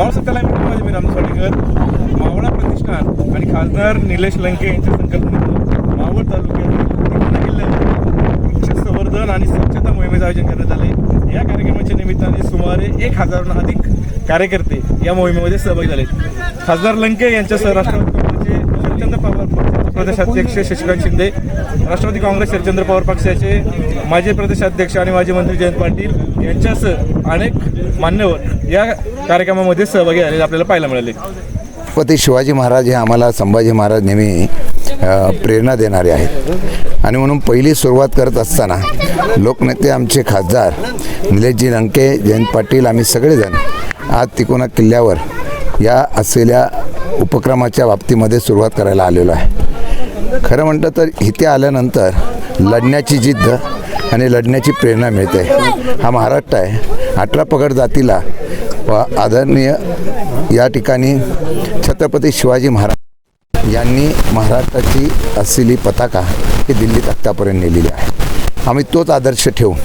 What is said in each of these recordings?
मावळ सत्याला माझे मी रामदास वाडेकर मावळा प्रतिष्ठान आणि खासदार निलेश लंके यांच्या संकल्पनेतून मावळ तालुक्यातील जिल्ह्यात वृक्ष संवर्धन आणि स्वच्छता मोहिमेचं आयोजन करण्यात आले या कार्यक्रमाच्या निमित्ताने सुमारे एक हजारहून अधिक कार्यकर्ते या मोहिमेमध्ये सहभागी झाले खासदार लंके यांच्यासह राष्ट्रवादी शरदचंद्र पवार प्रदेशाध्यक्ष शशिकांत शिंदे राष्ट्रवादी काँग्रेस शरदचंद्र पवार पक्षाचे माजी प्रदेशाध्यक्ष आणि माजी मंत्री जयंत पाटील यांच्यासह अनेक मान्यवर या कार्यक्रमामध्ये सहभागी झालेले आपल्याला पाहायला मिळाले. छत्रपती शिवाजी महाराज हे आम्हाला संभाजी महाराज नेहमी प्रेरणा देणारे आहेत. आणि म्हणून पहिली सुरुवात करत असताना लोकनेते आमचे खासदार निलेशजी लंके जयंत पाटील आम्ही सगळेजण आज तिकोना किल्ल्यावर या असलेल्या उपक्रमाच्या बाबतीमध्ये सुरुवात करायला आलेलो आहे. खरं म्हटलं तर इथे आल्यानंतर लढण्याची जिद्द आणि लढण्याची प्रेरणा मिळते. हा महाराष्ट्र आहे. अठरा पगड जातीला व आदरणीय या ठिकाणी छत्रपती शिवाजी महाराज यांनी महाराष्ट्राची असलेली पताका ही दिल्लीत आत्तापर्यंत नेलेली आहे. आम्ही तोच आदर्श ठेवून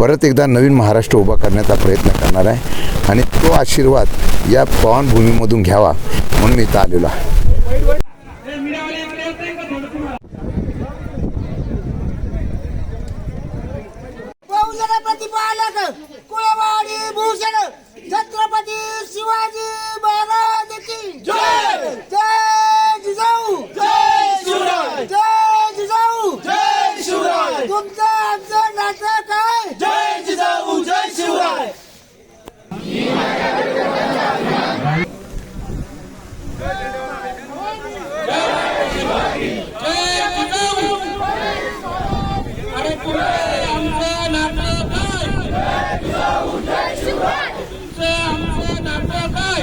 परत एकदा नवीन महाराष्ट्र उभा करण्याचा प्रयत्न करणार आहे. आणि तो आशीर्वाद या पावनभूमीमधून घ्यावा म्हणून इथं आलेलो आहे. छत्रपती शिवाजी महाराज की जय! जय जिजाऊ! जय शिवराय! जय जिजाऊ! जय शिवराय! तुमचं आमचं नातं काय जय जिजाऊ जय शिवराय अरे तुमचं आमचं नातं काय तुमचं आमचं नातं काय